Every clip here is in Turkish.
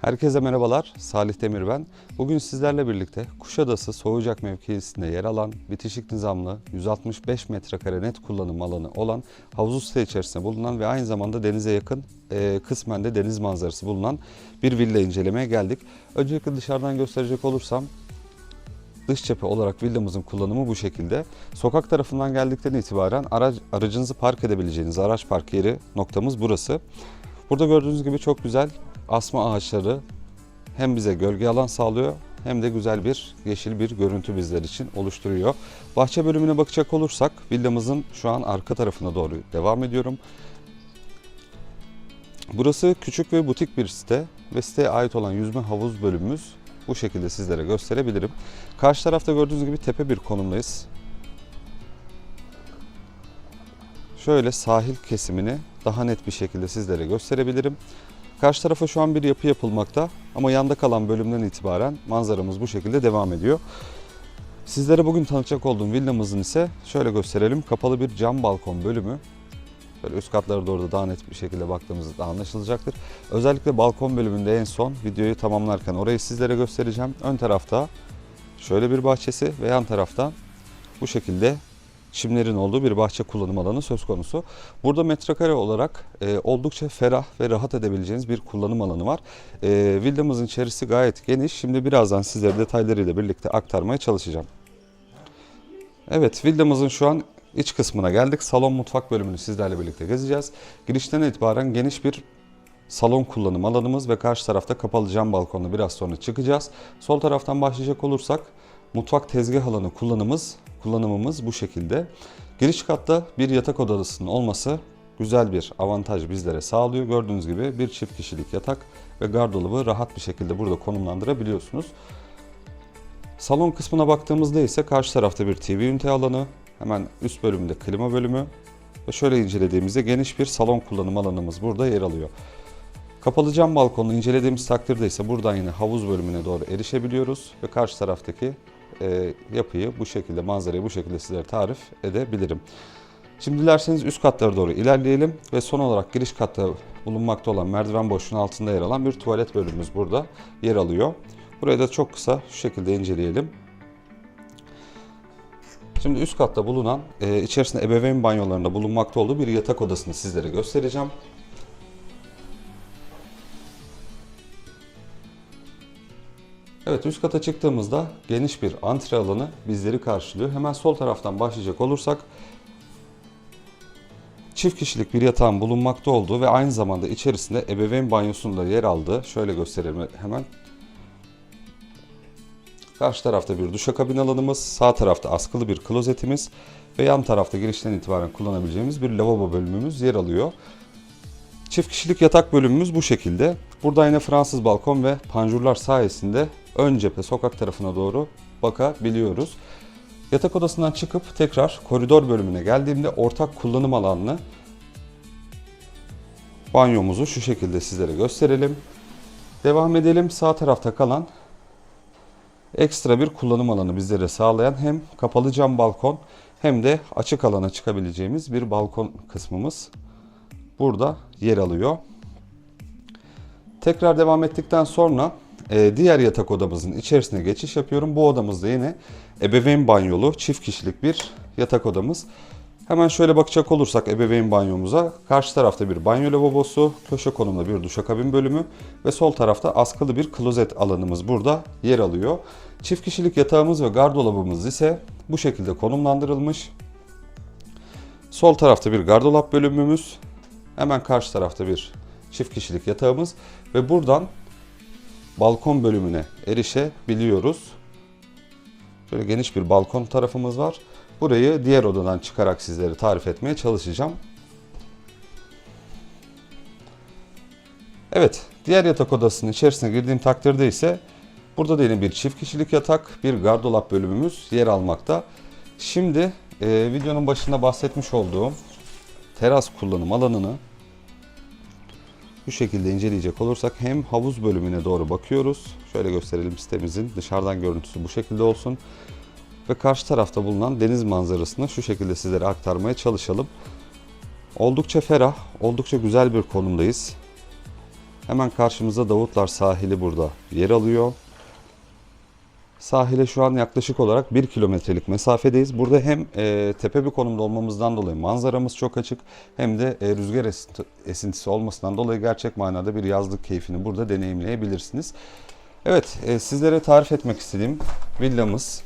Herkese merhabalar, Salih Demir ben. Bugün sizlerle birlikte Kuşadası Soğucak mevkisinde yer alan bitişik nizamlı 165 metrekare net kullanım alanı olan havuzlu site içerisinde bulunan ve aynı zamanda denize yakın e, kısmen de deniz manzarası bulunan bir villa incelemeye geldik. Öncelikle dışarıdan gösterecek olursam dış cephe olarak villamızın kullanımı bu şekilde. Sokak tarafından geldikten itibaren araç, aracınızı park edebileceğiniz araç park yeri noktamız burası. Burada gördüğünüz gibi çok güzel asma ağaçları hem bize gölge alan sağlıyor hem de güzel bir yeşil bir görüntü bizler için oluşturuyor. Bahçe bölümüne bakacak olursak villamızın şu an arka tarafına doğru devam ediyorum. Burası küçük ve butik bir site ve siteye ait olan yüzme havuz bölümümüz bu şekilde sizlere gösterebilirim. Karşı tarafta gördüğünüz gibi tepe bir konumdayız. Şöyle sahil kesimini daha net bir şekilde sizlere gösterebilirim. Karşı tarafa şu an bir yapı yapılmakta ama yanda kalan bölümden itibaren manzaramız bu şekilde devam ediyor. Sizlere bugün tanıtacak olduğum villamızın ise şöyle gösterelim. Kapalı bir cam balkon bölümü. Böyle üst katlara doğru da daha net bir şekilde baktığımızda anlaşılacaktır. Özellikle balkon bölümünde en son videoyu tamamlarken orayı sizlere göstereceğim. Ön tarafta şöyle bir bahçesi ve yan tarafta bu şekilde çimlerin olduğu bir bahçe kullanım alanı söz konusu. Burada metrekare olarak e, oldukça ferah ve rahat edebileceğiniz bir kullanım alanı var. E, villamızın içerisi gayet geniş. Şimdi birazdan sizlere detaylarıyla birlikte aktarmaya çalışacağım. Evet villamızın şu an iç kısmına geldik. Salon mutfak bölümünü sizlerle birlikte gezeceğiz. Girişten itibaren geniş bir salon kullanım alanımız ve karşı tarafta kapalı cam balkonla biraz sonra çıkacağız. Sol taraftan başlayacak olursak mutfak tezgah alanı kullanımımız kullanımımız bu şekilde. Giriş katta bir yatak odasının olması güzel bir avantaj bizlere sağlıyor. Gördüğünüz gibi bir çift kişilik yatak ve gardırobı rahat bir şekilde burada konumlandırabiliyorsunuz. Salon kısmına baktığımızda ise karşı tarafta bir TV ünite alanı, hemen üst bölümde klima bölümü ve şöyle incelediğimizde geniş bir salon kullanım alanımız burada yer alıyor. Kapalı cam balkonunu incelediğimiz takdirde ise buradan yine havuz bölümüne doğru erişebiliyoruz ve karşı taraftaki e, yapıyı bu şekilde, manzarayı bu şekilde sizlere tarif edebilirim. Şimdi dilerseniz üst katlara doğru ilerleyelim ve son olarak giriş katta bulunmakta olan merdiven boşluğunun altında yer alan bir tuvalet bölümümüz burada yer alıyor. Burayı da çok kısa şu şekilde inceleyelim. Şimdi üst katta bulunan, e, içerisinde ebeveyn banyolarında bulunmakta olduğu bir yatak odasını sizlere göstereceğim. Evet üst kata çıktığımızda geniş bir antre alanı bizleri karşılıyor. Hemen sol taraftan başlayacak olursak çift kişilik bir yatağın bulunmakta olduğu ve aynı zamanda içerisinde ebeveyn banyosunda yer aldığı şöyle gösterelim hemen. Karşı tarafta bir duşakabin alanımız, sağ tarafta askılı bir klozetimiz ve yan tarafta girişten itibaren kullanabileceğimiz bir lavabo bölümümüz yer alıyor. Çift kişilik yatak bölümümüz bu şekilde. Burada yine Fransız balkon ve panjurlar sayesinde ön cephe sokak tarafına doğru bakabiliyoruz. Yatak odasından çıkıp tekrar koridor bölümüne geldiğimde ortak kullanım alanını banyomuzu şu şekilde sizlere gösterelim. Devam edelim. Sağ tarafta kalan ekstra bir kullanım alanı bizlere sağlayan hem kapalı cam balkon hem de açık alana çıkabileceğimiz bir balkon kısmımız burada yer alıyor. Tekrar devam ettikten sonra e, diğer yatak odamızın içerisine geçiş yapıyorum. Bu odamızda yine ebeveyn banyolu çift kişilik bir yatak odamız. Hemen şöyle bakacak olursak ebeveyn banyomuza karşı tarafta bir banyo lavabosu, köşe konumda bir duşakabin bölümü ve sol tarafta askılı bir klozet alanımız burada yer alıyor. Çift kişilik yatağımız ve gardırobumuz ise bu şekilde konumlandırılmış. Sol tarafta bir gardırop bölümümüz, hemen karşı tarafta bir çift kişilik yatağımız ve buradan balkon bölümüne erişebiliyoruz. Böyle geniş bir balkon tarafımız var. Burayı diğer odadan çıkarak sizlere tarif etmeye çalışacağım. Evet, diğer yatak odasının içerisine girdiğim takdirde ise burada da yine bir çift kişilik yatak, bir gardırop bölümümüz yer almakta. Şimdi e, videonun başında bahsetmiş olduğum teras kullanım alanını bu şekilde inceleyecek olursak hem havuz bölümüne doğru bakıyoruz. Şöyle gösterelim sitemizin dışarıdan görüntüsü bu şekilde olsun. Ve karşı tarafta bulunan deniz manzarasını şu şekilde sizlere aktarmaya çalışalım. Oldukça ferah, oldukça güzel bir konumdayız. Hemen karşımızda Davutlar sahili burada yer alıyor. Sahile şu an yaklaşık olarak 1 kilometrelik mesafedeyiz. Burada hem e, tepe bir konumda olmamızdan dolayı manzaramız çok açık hem de e, rüzgar esinti- esintisi olmasından dolayı gerçek manada bir yazlık keyfini burada deneyimleyebilirsiniz. Evet, e, sizlere tarif etmek istediğim villamız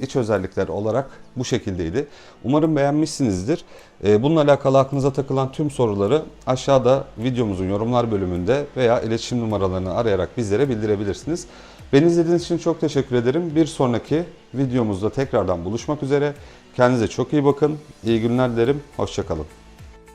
iç özellikler olarak bu şekildeydi. Umarım beğenmişsinizdir. E, bununla alakalı aklınıza takılan tüm soruları aşağıda videomuzun yorumlar bölümünde veya iletişim numaralarını arayarak bizlere bildirebilirsiniz. Beni izlediğiniz için çok teşekkür ederim. Bir sonraki videomuzda tekrardan buluşmak üzere. Kendinize çok iyi bakın. İyi günler dilerim. Hoşçakalın.